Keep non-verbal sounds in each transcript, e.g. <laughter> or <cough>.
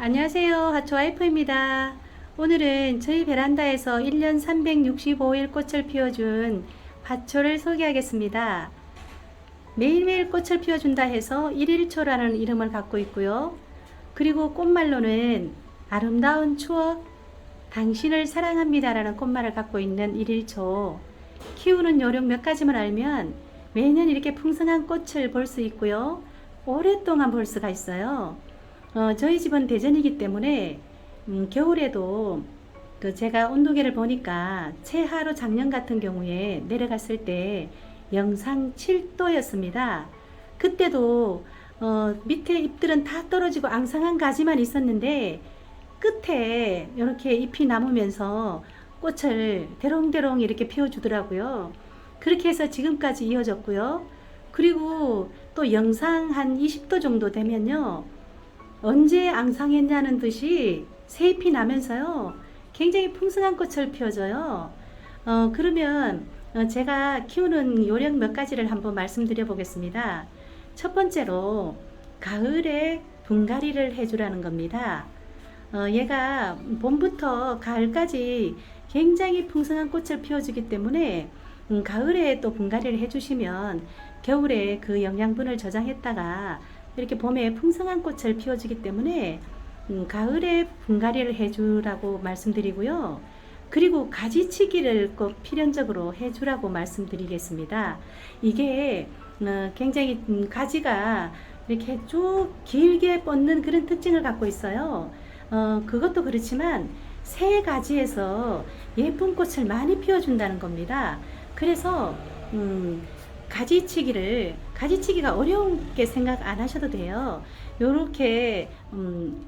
안녕하세요. 하초 와이프입니다. 오늘은 저희 베란다에서 1년 365일 꽃을 피워준 화초를 소개하겠습니다. 매일매일 꽃을 피워준다 해서 1일초라는 이름을 갖고 있고요. 그리고 꽃말로는 아름다운 추억, 당신을 사랑합니다라는 꽃말을 갖고 있는 1일초. 키우는 요령 몇 가지만 알면 매년 이렇게 풍성한 꽃을 볼 수 있고요. 오랫동안 볼 수가 있어요. 어, 저희 집은 대전이기 때문에 음, 겨울에도 그 제가 온도계를 보니까 최하로 작년 같은 경우에 내려갔을 때 영상 7도였습니다. 그때도 어, 밑에 잎들은 다 떨어지고 앙상한 가지만 있었는데 끝에 이렇게 잎이 남으면서 꽃을 대롱대롱 이렇게 피워주더라고요. 그렇게 해서 지금까지 이어졌고요. 그리고 또 영상 한 20도 정도 되면요. 언제 앙상했냐는 듯이 새잎이 나면서요. 굉장히 풍성한 꽃을 피워줘요. 어, 그러면 어, 제가 키우는 요령 몇 가지를 한번 말씀드려 보겠습니다. 첫 번째로 가을에 분갈이를 해주라는 겁니다. 어, 얘가 봄부터 가을까지 굉장히 풍성한 꽃을 피워주기 때문에 음, 가을에 또 분갈이를 해주시면 겨울에 그 영양분을 저장했다가 이렇게 봄에 풍성한 꽃을 피워주기 때문에 음, 가을에 분갈이를 해주라고 말씀드리고요. 그리고 가지치기를 꼭 필연적으로 해주라고 말씀드리겠습니다. 이게 어, 굉장히 음, 가지가 이렇게 쭉 길게 뻗는 그런 특징을 갖고 있어요. 어, 그것도 그렇지만 새 가지에서 예쁜 꽃을 많이 피워준다는 겁니다. 그래서 음, 가지치기를 가지치기가 어려운 게 생각 안 하셔도 돼요. 요렇게 음,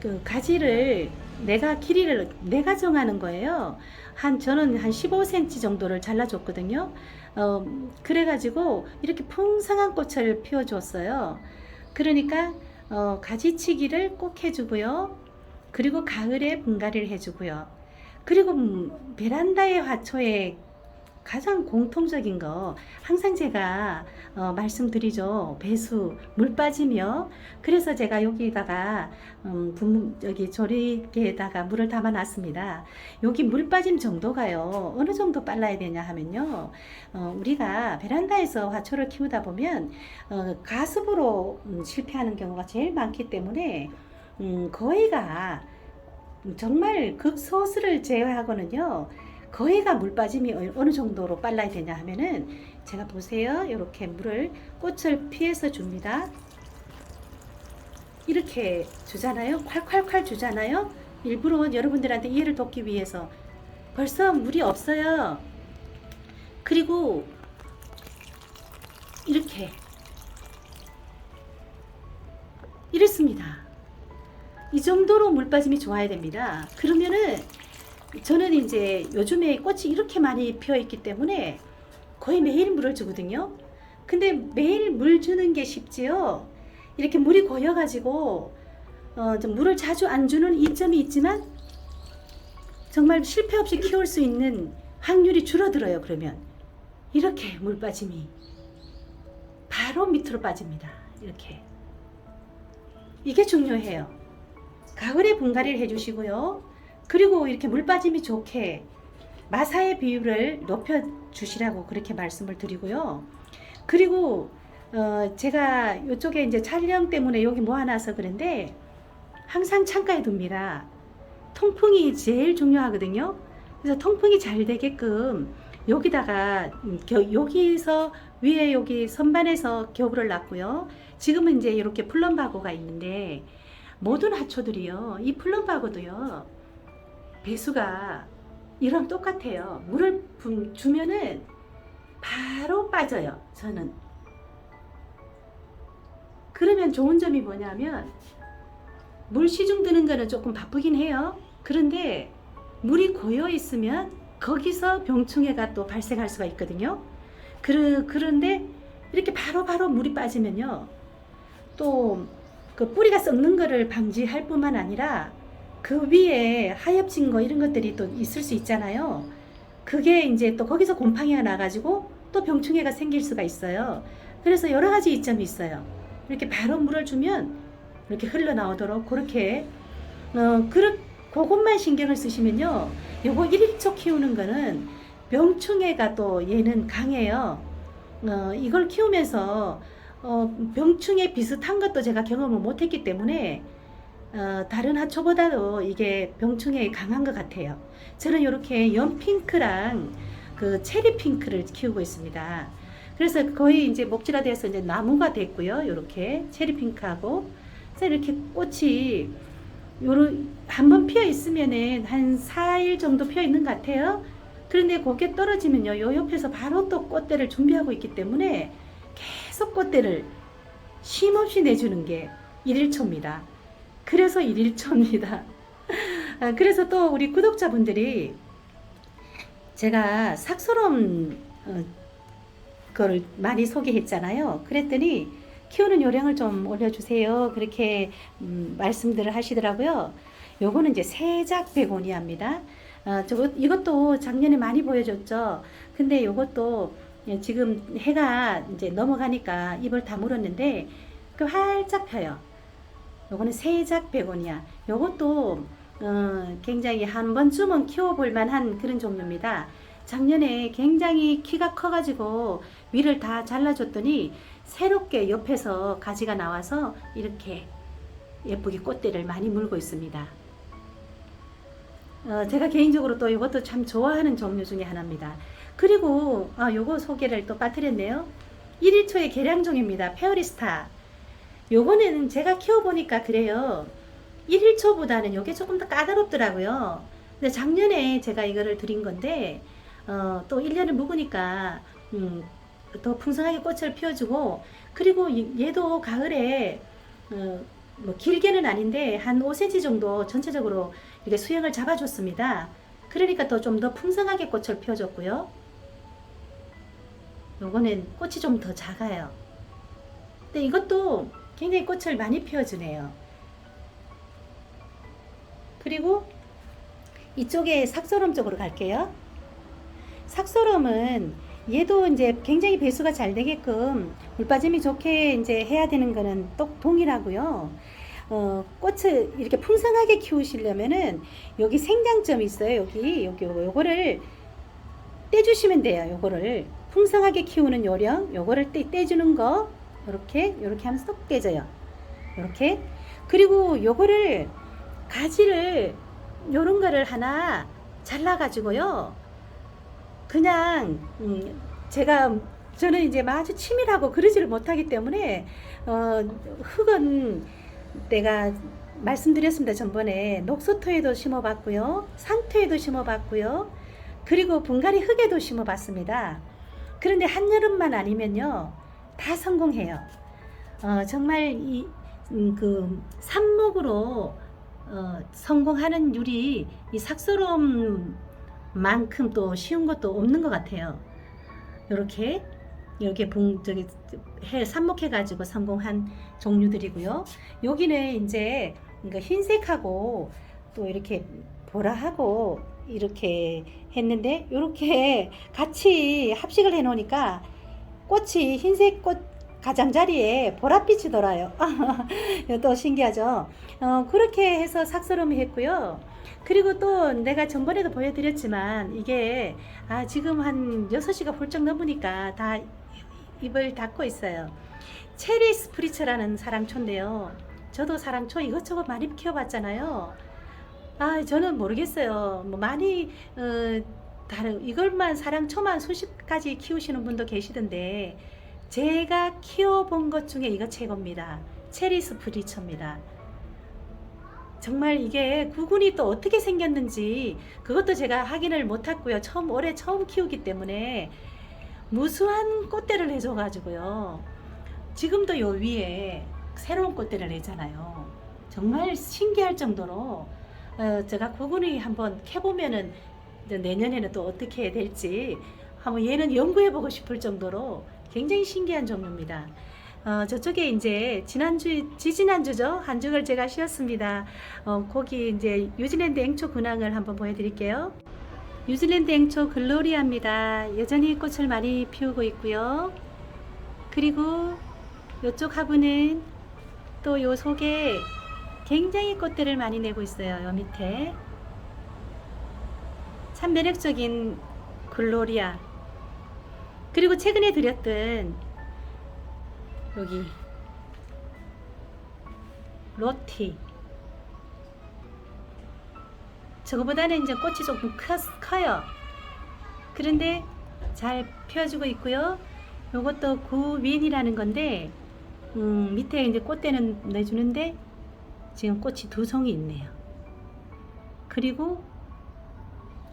그 가지를 내가 길이를 내가 정하는 거예요. 한 저는 한 15cm 정도를 잘라줬거든요. 어, 그래가지고 이렇게 풍성한 꽃을 피워주었어요. 그러니까 어, 가지치기를 꼭 해주고요. 그리고 가을에 분갈이를 해주고요. 그리고 음, 베란다의 화초에 가장 공통적인 거 항상 제가 어, 말씀드리죠. 배수 물 빠지며. 그래서 제가 여기다가 음, 분, 여기 조리개에다가 물을 담아 놨습니다. 여기 물 빠짐 정도가요. 어느 정도 빨라야 되냐 하면요. 어, 우리가 베란다에서 화초를 키우다 보면 어, 가습으로 음, 실패하는 경우가 제일 많기 때문에 음, 거의가 정말 극소수를 제외하고는요 거의가 물 빠짐이 어- 어느 정도로 빨라야 되냐 하면은 제가 보세요. 이렇게 물을 꽃을 피해서 줍니다. 이렇게 주잖아요. 콸콸콸 주잖아요. 일부러 여러분들한테 이해를 돕기 위해서 벌써 물이 없어요. 그리고 이렇게 이렇습니다. 이 정도로 물 빠짐이 좋아야 됩니다. 그러면은 저는 이제 요즘에 꽃이 이렇게 많이 피어 있기 때문에 거의 매일 물을 주거든요. 근데 매일 물 주는 게 쉽지요. 이렇게 물이 고여가지고 어, 좀 물을 자주 안 주는 이점이 있지만 정말 실패 없이 키울 수 있는 확률이 줄어들어요. 그러면 이렇게 물 빠짐이 바로 밑으로 빠집니다. 이렇게 이게 중요해요. 가을에 분갈이를 해주시고요. 그리고 이렇게 물 빠짐이 좋게 마사의 비율을 높여 주시라고 그렇게 말씀을 드리고요. 그리고 어 제가 이쪽에 이제 촬영 때문에 여기 모아놔서 그런데 항상 창가에 둡니다. 통풍이 제일 중요하거든요. 그래서 통풍이 잘 되게끔 여기다가 여기서 위에 여기 선반에서 겨울을 놨고요. 지금은 이제 이렇게 플럼바고가 있는데 모든 하초들이요. 이 플럼바고도요. 배수가 이랑 똑같아요. 물을 분- 주면은 바로 빠져요. 저는. 그러면 좋은 점이 뭐냐면 물 시중 드는 거는 조금 바쁘긴 해요. 그런데 물이 고여 있으면 거기서 병충해가 또 발생할 수가 있거든요. 그러, 그런데 이렇게 바로 바로 물이 빠지면요. 또 그 뿌리가 썩는 거를 방지할 뿐만 아니라 그 위에 하엽진 거 이런 것들이 또 있을 수 있잖아요. 그게 이제 또 거기서 곰팡이가 나가지고 또 병충해가 생길 수가 있어요. 그래서 여러 가지 이점이 있어요. 이렇게 바로 물을 주면 이렇게 흘러나오도록 그렇게 어, 그렇 그것만 신경을 쓰시면요. 요거 1일초 키우는 거는 병충해가 또 얘는 강해요. 어, 이걸 키우면서 어, 병충해 비슷한 것도 제가 경험을 못했기 때문에 어, 다른 하초보다도 이게 병충해에 강한 것 같아요. 저는 이렇게 연핑크랑 그 체리 핑크를 키우고 있습니다. 그래서 거의 이제 목질화 돼서 이제 나무가 됐고요. 이렇게 체리 핑크하고 그래서 이렇게 꽃이 요런 한번 피어 있으면은 한 4일 정도 피어 있는 것 같아요. 그런데 그게 떨어지면요. 요 옆에서 바로 또 꽃대를 준비하고 있기 때문에 계속 꽃대를 쉼없이 내주는 게 1일초입니다. 그래서 1일초입니다. 아, 그래서 또 우리 구독자분들이 제가 삭소롬 어, 거를 많이 소개했잖아요. 그랬더니 키우는 요령을 좀 올려주세요. 그렇게 음, 말씀들을 하시더라고요. 요거는 이제 세작 베고니아입니다. 어, 저거 이것도 작년에 많이 보여줬죠. 근데 요것도 예, 지금 해가 이제 넘어가니까 잎을 다 물었는데 그 활짝 펴요. 요거는 세작 베고니아. 요것도 어, 굉장히 한 번쯤은 키워볼 만한 그런 종류입니다. 작년에 굉장히 키가 커가지고 위를 다 잘라줬더니 새롭게 옆에서 가지가 나와서 이렇게 예쁘게 꽃대를 많이 물고 있습니다. 어, 제가 개인적으로 또 이것도 참 좋아하는 종류 중에 하나입니다. 그리고 아, 요거 소개를 또 빠뜨렸네요. 1일초의 계량종입니다. 페어리스타. 요거는 제가 키워보니까 그래요. 1일초보다는 요게 조금 더 까다롭더라고요. 근데 작년에 제가 이거를 드린 건데 어, 또 1년을 묵으니까 음, 더 풍성하게 꽃을 피워주고 그리고 이- 얘도 가을에 어, 뭐 길게는 아닌데 한 5cm 정도 전체적으로 이렇게 수영을 잡아줬습니다. 그러니까 또 좀 더 풍성하게 꽃을 피워줬고요. 요거는 꽃이 좀 더 작아요. 근데 이것도 굉장히 꽃을 많이 피워주네요. 그리고 이쪽에 삭소롬 쪽으로 갈게요. 삭소롬은 얘도 이제 굉장히 배수가 잘 되게끔 물 빠짐이 좋게 이제 해야 되는 거는 똑 동일하고요. 어, 꽃을 이렇게 풍성하게 키우시려면은 여기 생장점이 있어요. 여기 여기 요거, 요거를 떼주시면 돼요. 요거를 풍성하게 키우는 요령, 요거를 떼, 떼주는 거 요렇게 요렇게 하면 쏙 떼져요. 요렇게 그리고 요거를 가지를 요런 거를 하나 잘라 가지고요. 그냥 음, 제가 저는 이제 아주 치밀하고 그러지를 못하기 때문에 어, 흙은 내가 말씀드렸습니다 전번에 녹소토에도 심어봤고요 상토에도 심어봤고요 그리고 분갈이 흙에도 심어봤습니다 그런데 한여름만 아니면요 다 성공해요 어, 정말 이그 삽목으로 어, 성공하는 율이 이 삭소롬만큼 또 쉬운 것도 없는 것 같아요. 이렇게 이렇게 봉 저기 해 삽목해 가지고 성공한 종류들이고요. 여기는 이제 그 흰색하고 또 이렇게 보라하고 이렇게 했는데 이렇게 같이 합식을 해 놓으니까 꽃이 흰색 꽃 가장자리에 보랏빛이 돌아요. <laughs> 또 신기하죠. 어, 그렇게 해서 삭스름이 했고요. 그리고 또 내가 전번에도 보여드렸지만 이게 아, 지금 한 6시가 훌쩍 넘으니까 다 입을 닫고 있어요. 체리 스프리츠라는 사랑초인데요. 저도 사랑초 이것저것 많이 키워봤잖아요. 아, 저는 모르겠어요. 뭐 많이 어, 다른 이걸만 사랑 초만 수십 가지 키우시는 분도 계시던데 제가 키워본 것 중에 이거 최고입니다. 체리 스프리처입니다. 정말 이게 구근이 또 어떻게 생겼는지 그것도 제가 확인을 못했고요. 처음 올해 처음 키우기 때문에 무수한 꽃대를 내줘가지고요. 지금도 요 위에 새로운 꽃대를 내잖아요. 정말 신기할 정도로 어, 제가 구근이 한번 캐보면은 이제 내년에는 또 어떻게 될지 한번 얘는 연구해보고 싶을 정도로 굉장히 신기한 종류입니다. 어, 저쪽에 이제 지난주 지지난주죠 한 주를 제가 쉬었습니다. 어, 거기 이제 뉴질랜드 앵초 근황을 한번 보여드릴게요. 뉴질랜드 앵초 글로리아입니다. 여전히 꽃을 많이 피우고 있고요. 그리고 이쪽 화분은 또 요 속에 굉장히 꽃들을 많이 내고 있어요. 요 밑에. 참 매력적인 글로리아. 그리고 최근에 드렸던 여기 로티. 저거보다는 이제 꽃이 조금 커, 커요. 그런데 잘 펴주고 있고요. 요것도 구윈이라는 건데 음, 밑에 이제 꽃대는 내주는데 지금 꽃이 두 송이 있네요. 그리고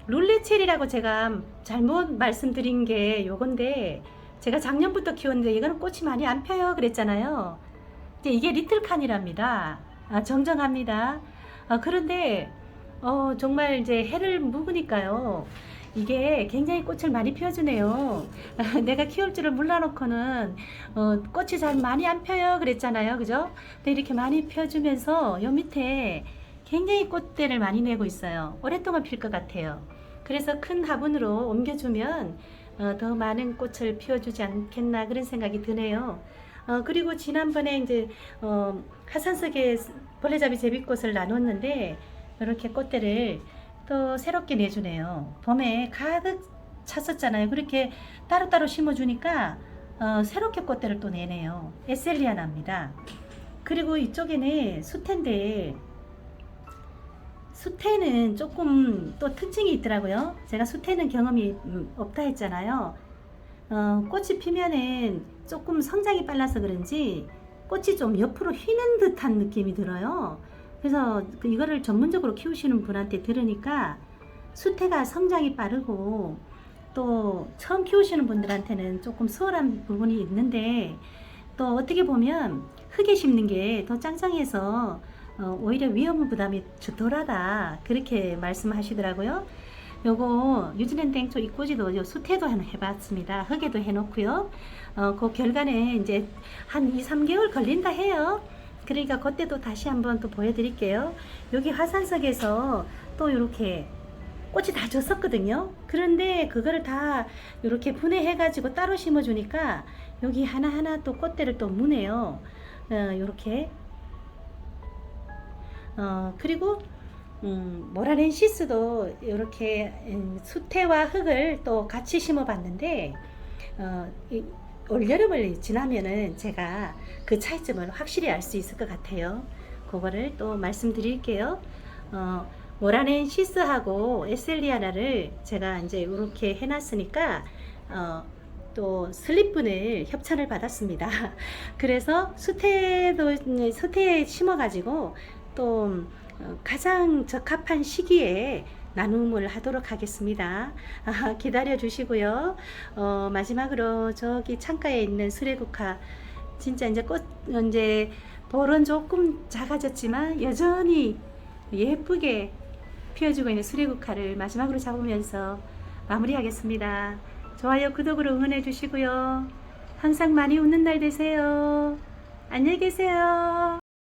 룰레첼이라고 제가 잘못 말씀드린 게 요건데 제가 작년부터 키웠는데 이거는 꽃이 많이 안 펴요 그랬잖아요. 이제 이게 리틀칸이랍니다. 아, 정정합니다. 아, 그런데 어, 정말 이제 해를 묵으니까요. 이게 굉장히 꽃을 많이 피워주네요. <laughs> 내가 키울 줄을 몰라놓고는 어, 꽃이 잘 많이 안 펴요 그랬잖아요. 그죠? 근데 이렇게 많이 펴주면서 요 밑에 굉장히 꽃대를 많이 내고 있어요. 오랫동안 필 것 같아요. 그래서 큰 화분으로 옮겨주면 어, 더 많은 꽃을 피워주지 않겠나 그런 생각이 드네요. 어, 그리고 지난번에 이제 어, 하산석에 벌레잡이 제비꽃을 나눴는데 이렇게 꽃대를 또 새롭게 내주네요. 봄에 가득 찼었잖아요. 그렇게 따로따로 심어주니까 어, 새롭게 꽃대를 또 내네요. 에셀리아나입니다. 그리고 이쪽에는 수태인데 수태는 조금 또 특징이 있더라고요. 제가 수태는 경험이 음, 없다 했잖아요. 어, 꽃이 피면은 조금 성장이 빨라서 그런지 꽃이 좀 옆으로 휘는 듯한 느낌이 들어요. 그래서 그 이거를 전문적으로 키우시는 분한테 들으니까 수태가 성장이 빠르고 또 처음 키우시는 분들한테는 조금 수월한 부분이 있는데 또 어떻게 보면 흙에 심는 게 더 짱짱해서 어, 오히려 위험 부담이 덜하다 그렇게 말씀하시더라고요. 요거 뉴질랜드 땡초 이꼬지도 요 수태도 하나 해봤습니다. 흙에도 해놓고요. 어, 그 결과는 이제 한 2, 3개월 걸린다 해요. 그러니까 그때도 다시 한번 또 보여드릴게요. 여기 화산석에서 또 이렇게 꽃이 다 졌었거든요. 그런데 그거를 다 이렇게 분해해가지고 따로 심어주니까 여기 하나하나 또 꽃대를 또 무네요. 어, 이렇게. 어, 그리고 음, 모라렌시스도 이렇게 음, 수태와 흙을 또 같이 심어봤는데 어, 이, 올여름을 지나면은 제가 그 차이점을 확실히 알 수 있을 것 같아요. 그거를 또 말씀드릴게요. 어, 모라렌시스하고 에셀리아나를 제가 이제 이렇게 해놨으니까 어, 또 슬립분을 협찬을 받았습니다. <laughs> 그래서 수태도 수태에 심어가지고 또 어, 가장 적합한 시기에 나눔을 하도록 하겠습니다. 아, 기다려 주시고요. 어, 마지막으로 저기 창가에 있는 수레국화 진짜 이제 꽃 이제 볼은 조금 작아졌지만 여전히 예쁘게 피어주고 있는 수레국화를 마지막으로 잡으면서 마무리하겠습니다. 좋아요, 구독으로 응원해 주시고요. 항상 많이 웃는 날 되세요. 안녕히 계세요.